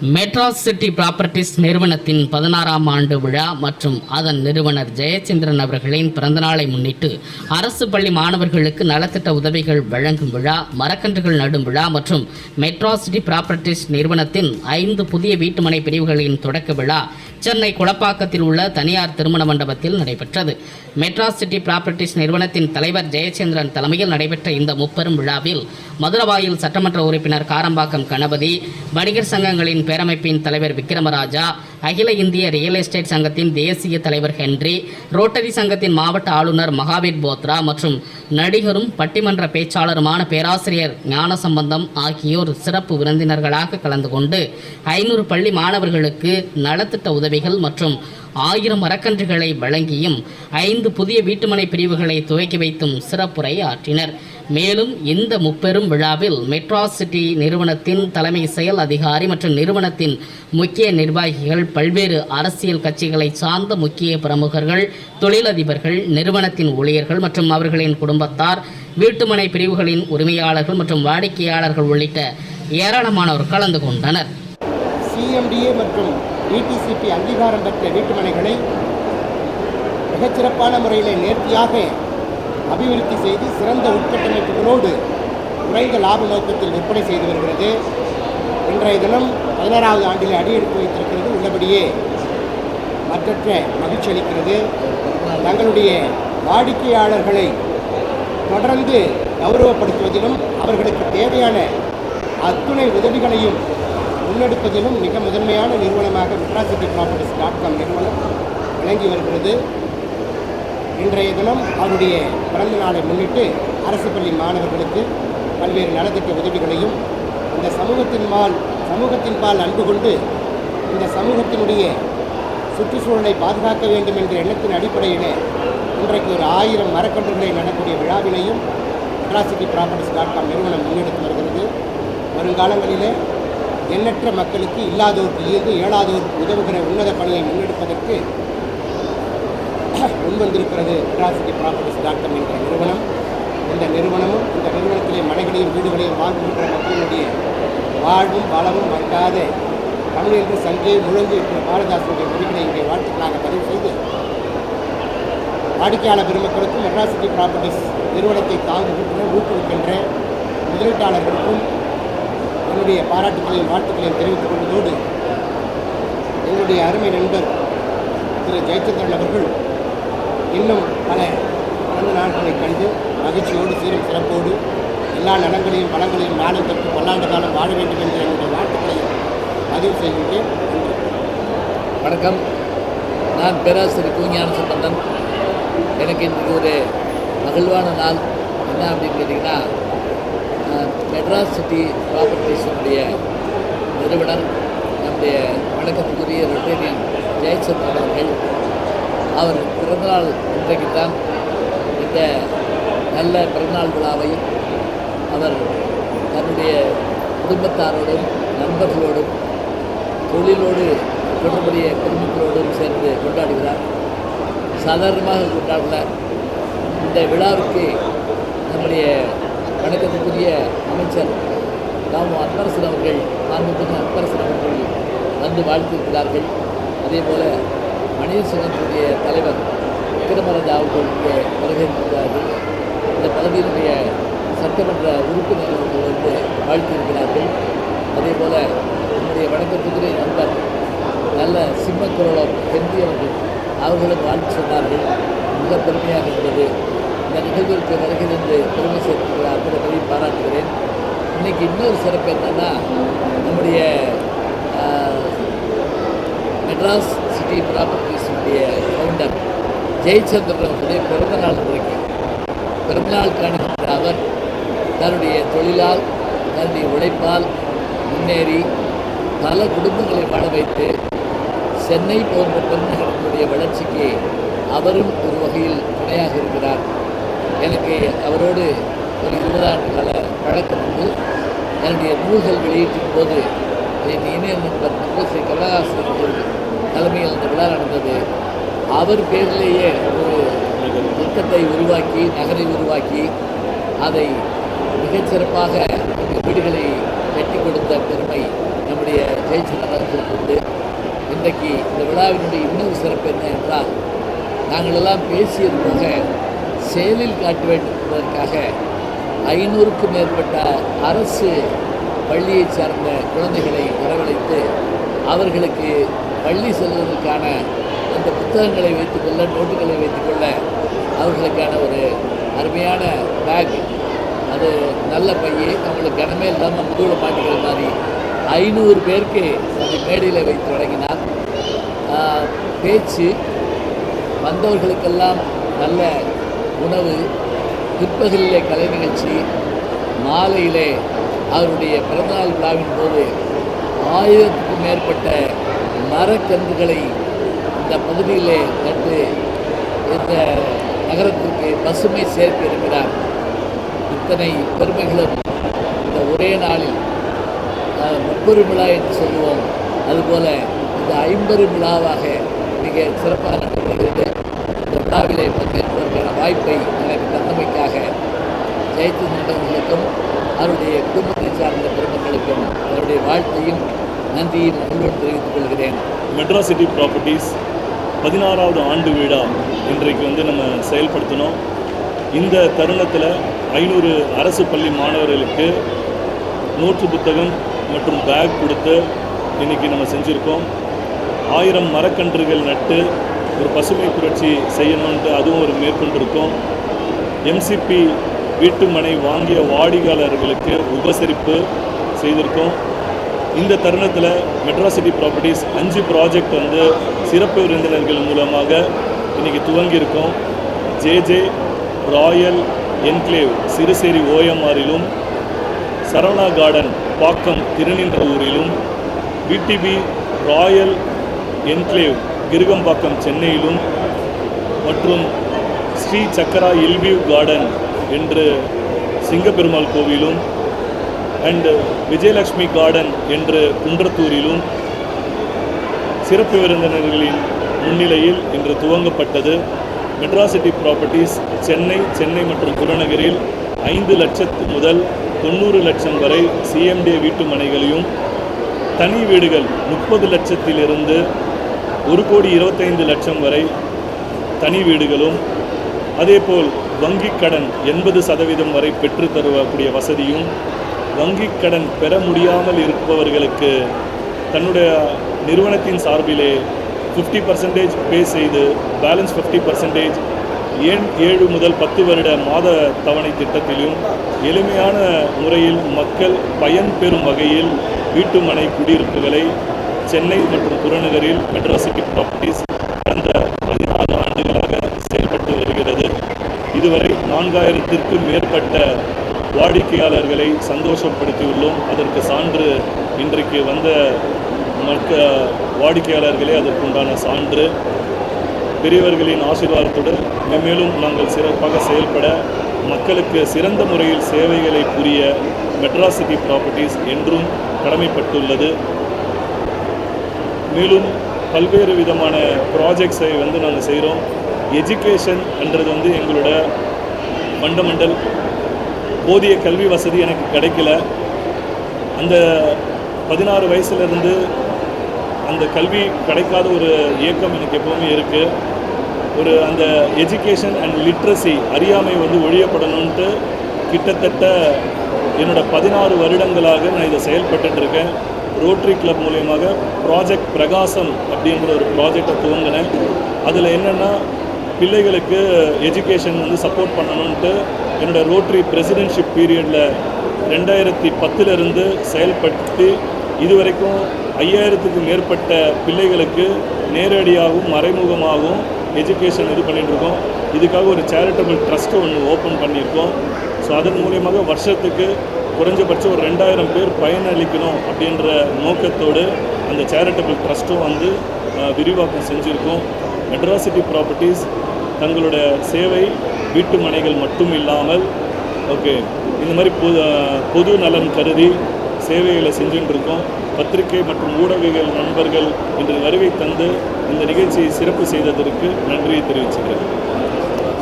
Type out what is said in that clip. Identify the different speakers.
Speaker 1: Madras city properties நிறுவனத்தின் பதினாறாம் ஆண்டு விழா மற்றும் அதன் நிறுவனர் ஜெயச்சந்திரன் அவர்களின் பிறந்தநாளை முன்னிட்டு அரசு பள்ளி மாணவர்களுக்கு நலத்திட்ட உதவிகள் வழங்கும் விழா மரக்கன்றுகள் நடும் விழா மற்றும் மெட்ராஸ் சிட்டி ப்ராப்பர்ட்டிஸ் நிறுவனத்தின் ஐந்து புதிய வீட்டுமனை பிரிவுகளின் தொடக்க விழா சென்னை குளப்பாக்கத்தில் உள்ள தனியார் திருமண மண்டபத்தில் நடைபெற்றது. மெட்ராஸ் சிட்டி ப்ராப்பர்ட்டிஸ் நிறுவனத்தின் தலைவர் ஜெயச்சந்திரன் தலைமையில் நடைபெற்ற இந்த முப்பெரும் விழாவில் மதுரவாயில் சட்டமன்ற உறுப்பினர் காரம்பாக்கம் கணபதி வணிகர் சங்கங்களின் பேரமைப்பின் தலைவர் விக்ரமராஜா அகில இந்திய ரியல் எஸ்டேட் சங்கத்தின் தேசிய தலைவர் ஹென்றி ரோட்டரி சங்கத்தின் மாவட்ட ஆளுநர் மகாவீர் போத்ரா மற்றும் நடிகரும் பட்டிமன்ற பேச்சாளருமான பேராசிரியர் ஞானசம்பந்தம் ஆகியோர் சிறப்பு விருந்தினர்களாக கலந்து கொண்டு ஐநூறு பள்ளி மாணவர்களுக்கு நலத்திட்ட உதவிகள் மற்றும் ஆயிரம் மரக்கன்றுகளை வழங்கியும் ஐந்து புதிய வீட்டுமனை பிரிவுகளை துவக்கி வைத்தும் சிறப்புரை ஆற்றினர். மேலும் இந்த முப்பெரும் விழாவில் மெட்ராசிட்டி நிறுவனத்தின் தலைமை செயல் அதிகாரி மற்றும் நிறுவனத்தின் முக்கிய நிர்வாகிகள் பல்வேறு அரசியல் கட்சிகளை சார்ந்த முக்கிய பிரமுகர்கள் தொழிலதிபர்கள் நிறுவனத்தின் ஊழியர்கள் மற்றும் அவர்களின் குடும்பத்தார் வீட்டுமனை பிரிவுகளின் உரிமையாளர்கள் மற்றும் வாடிக்கையாளர்கள் உள்ளிட்ட ஏராளமானோர் கலந்து கொண்டனர்.
Speaker 2: சிஎம்டிஏ மற்றும் டிடிசிபி அங்கீகாரம் பெற்ற வீட்டுமனைகளை மிகச்சிறப்பான முறையில் நேர்த்தியாக அபிவிருத்தி செய்து சிறந்த உட்கட்டமைப்புகளோடு குறைந்த லாப நோக்கத்தில் விற்பனை செய்து வருகிறது. இன்றைய தினம் பதினாறாவது ஆண்டில் அடியெடுத்து வைத்திருக்கிறது உள்ளபடியே மற்றற்ற மகிழ்ச்சி அளிக்கிறது. தங்களுடைய வாடிக்கையாளர்களை தொடர்ந்து கௌரவப்படுத்துவதிலும் அவர்களுக்கு தேவையான அத்துணை உதவிகளையும் முன்னெடுப்பதிலும் மிக முதன்மையான நிறுவனமாக மெட்ராசிட்டி ப்ராப்பர்ட்டிஸ் டாட் காம் நிறுவனம் விளங்கி வருகிறது. இன்றைய தினம் அவருடைய பிறந்த நாளை முன்னிட்டு அரசு பள்ளி மாணவர்களுக்கு பல்வேறு நலத்திட்ட உதவிகளையும் இந்த சமூகத்தின் பால் சமூகத்தின் பால் அன்பு கொண்டு இந்த சமூகத்தினுடைய சுற்றுச்சூழலை பாதுகாக்க வேண்டும் என்ற எண்ணத்தின் அடிப்படையில் இன்றைக்கு ஒரு ஆயிரம் மரக்கன்றுகளை நடக்கூடிய விழாவினையும் மெட்ராசிட்டி ப்ராப்பர்ட்டிஸ் டாட் காம் நிறுவனம் முன்னெடுத்து வருகிறது. வருங்காலங்களிலே எண்ணற்ற மக்களுக்கு இல்லாதோருக்கு ஈர்ந்து ஏழாதோருக்கு உதவுகிற உன்னத பணியை முன்னெடுப்பதற்கு வந்திருக்கிறது. மெட்ராசிட்டி ப்ராப்பர்ட்டிஸ் டாட் காம் என்ற நிறுவனம். இந்த நிறுவனமும் இந்த நிறுவனத்திலே மனைகளையும் வீடுகளையும் வாங்குகின்ற மக்களுடைய வாழ்வும் வளமும் மறக்காத தமிழ் என்று சங்கே முழங்கு என்ற பாரதாசனுடைய மொழிகளை இங்கே வாழ்த்துக்களாக பதிவு செய்து வாடிக்கையாளர் பெருமக்களுக்கும் மெட்ராசிட்டி ப்ராப்பர்ட்டிஸ் நிறுவனத்தை தாங்குகின்ற ஊக்குவிக்கின்ற முதலீட்டாளர்களுக்கும் என்னுடைய பாராட்டுகளையும் வாழ்த்துக்களையும் தெரிவித்துக் கொள்வதோடு என்னுடைய அருமை நண்பர் திரு ஜெயச்சந்திரன் அவர்கள் இன்னும் பல பிறந்த நாட்களை கண்டு மகிழ்ச்சியோடு சீரும் சிறப்போடு எல்லா நலங்களையும் வளங்களையும் நாளும் பெற்று பல்லாண்டு காலம் வாழ வேண்டும் என்ற என்னுடைய வாழ்த்துக்களையும் பதிவு செய்கின்றேன்.
Speaker 3: வணக்கம். நான் பேராசிரியர் கூஞான சம்பந்தன் எனக்கு இன்றைக்கு ஒரு மகிழ்வான நாள். என்ன அப்படின்னு கேட்டிங்கன்னா மெட்ராஸ் சிட்டி ப்ராப்பர்ட்டிஸினுடைய நிறுவனர் நம்முடைய வணக்கத்துக்குரிய ரொட்டேரியன் ஜெயச்சந்திரன் அவர்கள் அவர் பிறந்தநாள் இன்றைக்கு தான் இந்த நல்ல பிறந்தநாள் விழாவை அவர் தன்னுடைய குடும்பத்தாரோடும் நண்பர்களோடும் தொழிலோடு தொடர்புடைய குடும்பங்களோடும் சேர்ந்து கொண்டாடுகிறார். சாதாரணமாக கொண்டாடல. இந்த விழாவுக்கு நம்முடைய வணக்கத்துக்குரிய அமைச்சர் ராமு அன்பரசன் அவர்கள் மாண்புமிகு அன்பரசன் அவர்கள் வந்து வாழ்த்திருக்கிறார்கள் அதே போல் மனித தலைவர் விக்ரமராஜா அவர்கள் இந்த பதவியினுடைய சட்டமன்ற உறுப்பினர்கள் வந்து வாழ்த்தியிருக்கிறார்கள். அதே போல் நம்முடைய வணக்கத்துக்குரிய நண்பர் நல்ல சிம்மக்குரலம் ஹென்றி அவர்கள் அவர்களும் வாழ்த்து சொன்னார்கள். மிக பெருமையாக இருந்தது. இந்த நிகழ்விற்கு வருகை என்று பெருமை சேர்த்துக்கிற அத்தனை பாராட்டுகிறேன். இன்னைக்கு இன்னொரு சிறப்பு என்னன்னா நம்முடைய மெட்ராஸ் சிட்டி ப்ராப்பர்ட்டிஸுடைய ஃபவுண்டர் ஜெயச்சந்திரன் அவர்களுடைய பிறந்தநாள் இன்றைக்கு பிறந்தநாள் காணுகின்ற அவர் தன்னுடைய தொழிலால் தன்னுடைய உழைப்பால் முன்னேறி பல குடும்பங்களை வாழ வைத்து சென்னை போன்ற பெருநகரங்களுடைய வளர்ச்சிக்கு அவரும் ஒரு வகையில் துணையாக இருக்கிறார். எனக்கு அவரோடு ஒரு இருபதாண்டு கால பழக்கம் உண்டு. என்னுடைய நூல்கள் வெளியீட்டின் போது என் இணைய நண்பர் ஸ்ரீ கமலஹாசன் அவர்கள் தலைமையில் அந்த விழா நடந்தது. அவர் பேரிலேயே ஒரு திட்டத்தை உருவாக்கி நகரை உருவாக்கி அதை மிகச்சிறப்பாக வீடுகளை கட்டி கொடுத்த பெருமை நம்முடைய ஜெயச்சந்திரன் உண்டு. இன்றைக்கு இந்த விழாவினுடைய இன்னொரு சிறப்பு என்ன என்றால் நாங்கள் எல்லாம் பேசியது போக செயலில் காட்ட வேண்டும் என்பதற்காக ஐநூறுக்கும் மேற்பட்ட அரசு பள்ளியைச் சார்ந்த குழந்தைகளை வரவழைத்து அவர்களுக்கு பள்ளி செல்வதற்கான அந்த புத்தகங்களை வைத்துக்கொள்ள நோட்டுகளை வைத்துக்கொள்ள அவர்களுக்கான ஒரு அருமையான பேக் அது நல்ல பையை அவங்களுக்கு கனமே இல்லாமல் முதுகில் மாட்டிக்கிற மாதிரி ஐநூறு பேருக்கு அந்த மேடையில் வைத்து வழங்கினார். பேச்சு வந்தவர்களுக்கெல்லாம் நல்ல உணவு பிற்பகலிலே கலை நிகழ்ச்சி மாலையிலே அவருடைய பிறந்தநாள் விழாவின் போது ஆயிரத்துக்கும் மேற்பட்ட மரக்கன்றுகளை இந்த பகுதியிலே நட்டு இந்த நகரத்திற்கு பசுமை சேர்த்திருக்கிறார் இத்தனை பெருமைகளும் இந்த ஒரே நாளில் அஹ், முப்பெரும் விழா என்று சொல்லுவோம். அதுபோல இந்த ஐம்பெரும் விழாவாக மிக சிறப்பாக நடைபெறுகிறது இந்த விழாவிலே பங்கேற்பதற்கான வாய்ப்பை எனக்கு தந்தமைக்காக ஜெயச்சந்திரன் அவர்களுக்கும் அவருடைய குடும்பத்தை சார்ந்த பெருமக்களுக்கும் அவருடைய வாழ்த்தையும் நன்றியும் மகிழ்வோடு தெரிவித்துக் கொள்கிறேன்.
Speaker 4: மெட்ரா சிட்டி ப்ராப்பர்ட்டிஸ் பதினாறாவது ஆண்டு விழா இன்றைக்கு வந்து நம்ம செயல்படுத்தினோம். இந்த தருணத்தில் ஐநூறு அரசு பள்ளி மாணவர்களுக்கு நோட்டு புத்தகம் மற்றும் பேக் கொடுத்து இன்றைக்கி நம்ம செஞ்சுருக்கோம். ஆயிரம் மரக்கன்றுகள் நட்டு ஒரு பசுமை புரட்சி செய்யணுன்ட்டு அதுவும் ஒரு மேற்கொண்டிருக்கோம் எம்சிபி வீட்டு மனை வாங்கிய வாடிக்கையாளர்களுக்கு உபசரிப்பு செய்திருக்கோம். இந்த தருணத்தில் மெட்ராசிட்டி ப்ராப்பர்ட்டிஸ் அஞ்சு ப்ராஜெக்ட் வந்து சிறப்பு விருந்தினர்கள் மூலமாக இன்றைக்கி துவங்கியிருக்கோம். ஜேஜே ராயல் என்க்ளேவ் சிறுசேரி ஓஎம்ஆரிலும் சரவணா கார்டன் பாக்கம் திருநின்ற ஊரிலும் விடிபி ராயல் என்க்ளேவ் கிருகம்பாக்கம் சென்னையிலும் மற்றும் ஸ்ரீ சக்கரா இல்வியூ கார்டன் என்று சிங்கப்பெருமாள் கோவிலும் அண்டு விஜயலட்சுமி கார்டன் என்று குன்றத்தூரிலும் சிறப்பு விருந்தினர்களின் முன்னிலையில் இன்று துவங்கப்பட்டது. மெட்ராசிட்டி ப்ராப்பர்ட்டிஸ் சென்னை சென்னை மற்றும் புறநகரில் ஐந்து லட்சத்து முதல் தொண்ணூறு லட்சம் வரை சிஎம்டி வீட்டு மனைகளையும் தனி வீடுகள் முப்பது லட்சத்திலிருந்து ஒரு கோடி இருபத்தைந்து லட்சம் வரை தனி வீடுகளும் அதேபோல் வங்கிக் கடன் எண்பது சதவீதம் வரை பெற்று தருவக்கூடிய வசதியும் வங்கிக் கடன் பெற முடியாமல் இருப்பவர்களுக்கு தன்னுடைய நிறுவனத்தின் சார்பிலே ஃபிஃப்டி பர்சன்டேஜ் பே செய்து பேலன்ஸ் ஃபிஃப்டி பர்சன்டேஜ் ஏன் ஏழு முதல் பத்து வருட மாத தவணை திட்டத்திலும் எளிமையான முறையில் மக்கள் பயன்பெறும் வகையில் வீட்டுமனை குடியிருப்புகளை சென்னை மற்றும் புறநகரில் மெட்ராசிட்டி ப்ராப்பர்ட்டிஸ் கடந்த பதினாறு ஆண்டுகளாக செயல்பட்டு வருகிறது. இதுவரை நான்காயிரத்திற்கும் மேற்பட்ட வாடிக்கையாளர்களை சந்தோஷப்படுத்தியுள்ளோம். அதற்கு சான்று இன்றைக்கு வந்த மற்ற வாடிக்கையாளர்களே அதற்குண்டான சான்று. பெரியவர்களின் ஆசீர்வாதத்துடன் மென்மேலும் நாங்கள் சிறப்பாக செயல்பட மக்களுக்கு சிறந்த முறையில் சேவைகளை புரிய மெட்ராசிட்டி ப்ராப்பர்ட்டிஸ் என்றும் கடமைப்பட்டுள்ளது. மேலும் பல்வேறு விதமான ப்ராஜெக்ட்ஸை வந்து நாங்கள் செய்கிறோம் எஜுகேஷன் என்றது வந்து எங்களோட ஃபண்டமெண்டல் போதிய கல்வி வசதி எனக்கு கிடைக்கல. அந்த பதினாறு வயசுலேருந்து அந்த கல்வி கிடைக்காத ஒரு இயக்கம் எனக்கு எப்போவுமே இருக்குது ஒரு அந்த எஜுகேஷன் அண்ட் லிட்ரஸி அறியாமை வந்து ஒழியப்படணுன்ட்டு கிட்டத்தட்ட என்னோட பதினாறு வருடங்களாக நான் இதை செயல்பட்டுட்டு இருக்கேன் ரோட்ரி கிளப் மூலியமாக ப்ராஜெக்ட் பிரகாசம் அப்படின்ற ஒரு ப்ராஜெக்டை துவங்கினேன். அதில் என்னென்னா பிள்ளைகளுக்கு எஜுகேஷன் வந்து சப்போர்ட் பண்ணணுன்ட்டு என்னோடய ரோட்ரி பிரசிடென்ஷிப் பீரியடில் ரெண்டாயிரத்தி பத்திலிருந்து செயல்படுத்தி இதுவரைக்கும் ஐயாயிரத்துக்கும் மேற்பட்ட பிள்ளைகளுக்கு நேரடியாகவும் மறைமுகமாகவும் எஜுகேஷன் இது பண்ணிட்டு இருக்கோம் இதுக்காக ஒரு சேரிட்டபிள் ட்ரஸ்ட்டு ஒன்று ஓப்பன் பண்ணியிருக்கோம். ஸோ அதன் மூலியமாக வருஷத்துக்கு குறைஞ்சபட்சம் ஒரு ரெண்டாயிரம் பேர் பயனளிக்கணும் அப்படின்ற நோக்கத்தோடு அந்த சேரிட்டபிள் ட்ரஸ்ட்டும் வந்து விரிவாக்கம் செஞ்சுருக்கோம். மெட்ராசிட்டி ப்ராப்பர்ட்டிஸ் தங்களோட சேவை வீட்டு மனைகள் மட்டும் இல்லாமல் ஓகே இந்த மாதிரி பொது பொது நலன் கருதி சேவைகளை செஞ்சுட்டு இருக்கோம் பத்திரிகை மற்றும் ஊடகங்கள் நண்பர்கள் இன்று வருகை தந்து இந்த நிகழ்ச்சியை சிறப்பு செய்ததற்கு நன்றியை தெரிவிச்சுக்கிறேன்.